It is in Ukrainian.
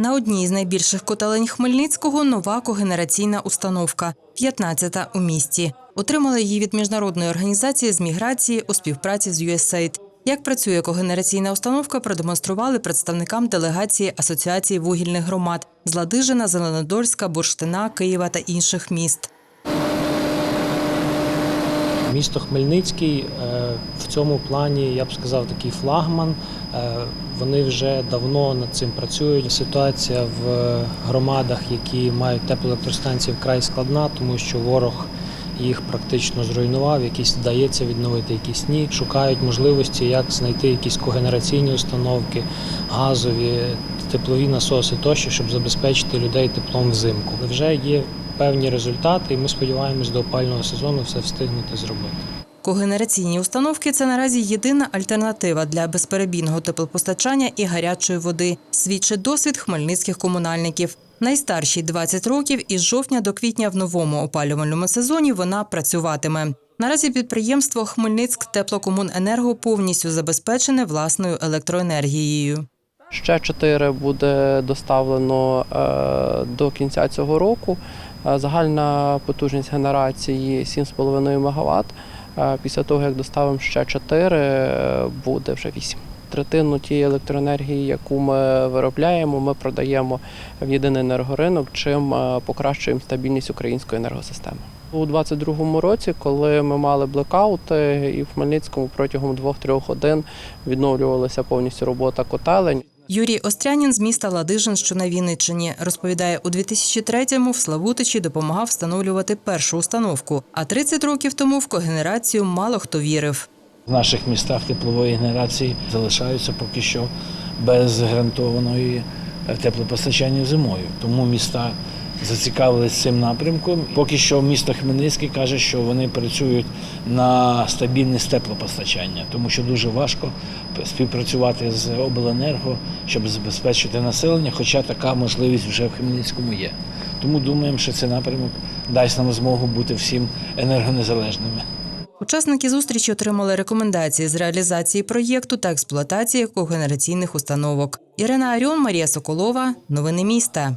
На одній з найбільших котелень Хмельницького нова когенераційна установка, 15-та у місті. Отримали її від міжнародної організації з міграції у співпраці з USAID. Як працює когенераційна установка, продемонстрували представникам делегації Асоціації вугільних громад з Ладижина, Зеленодольська, Бурштина, Києва та інших міст. Місто Хмельницький е, в цьому плані, я б сказав, такий флагман. Е, Вони вже давно над цим працюють. Ситуація в громадах, які мають теплоелектростанції, вкрай складна, тому що ворог їх практично зруйнував. Якісь вдається відновити, якісь ні. Шукають можливості, як знайти якісь когенераційні установки, газові, теплові насоси тощо, щоб забезпечити людей теплом взимку. Вже є певні результати, і ми сподіваємось до опального сезону все встигнути зробити. Когенераційні установки це наразі єдина альтернатива для безперебійного теплопостачання і гарячої води. Свідчить досвід хмельницьких комунальників. Найстаршій 20 років із жовтня до квітня в новому опалювальному сезоні вона працюватиме. Наразі підприємство Хмельницьк теплокомуненерго повністю забезпечене власною електроенергією. Ще 4 буде доставлено е, до кінця цього року. Е, Загальна потужність генерації 7,5 МВт. Після того, як доставимо ще 4, е, буде вже 8. Третину тієї електроенергії, яку ми виробляємо, ми продаємо в єдиний енергоринок, чим е, покращуємо стабільність української енергосистеми. У 2022 році, коли ми мали блекаути, і в Хмельницькому протягом 2-3 годин відновлювалася повністю робота котелень. Юрій Острянін з міста Ладижин, що на Вінниччині, розповідає, у 2003-му в Славутичі допомагав встановлювати першу установку, а 30 років тому в когенерацію мало хто вірив. В наших містах теплової генерації залишаються поки що без гарантованої теплопостачання зимою. Тому міста зацікавились цим напрямком. Поки що місто Хмельницький каже, що вони працюють на стабільність теплопостачання, тому що дуже важко співпрацювати з обленерго, щоб забезпечити населення, хоча така можливість вже в Хмельницькому є. Тому думаємо, що цей напрямок дасть нам змогу бути всім енергонезалежними. Учасники зустрічі отримали рекомендації з реалізації проєкту та експлуатації когенераційних установок. Ірина Аріон, Марія Соколова. Новини міста.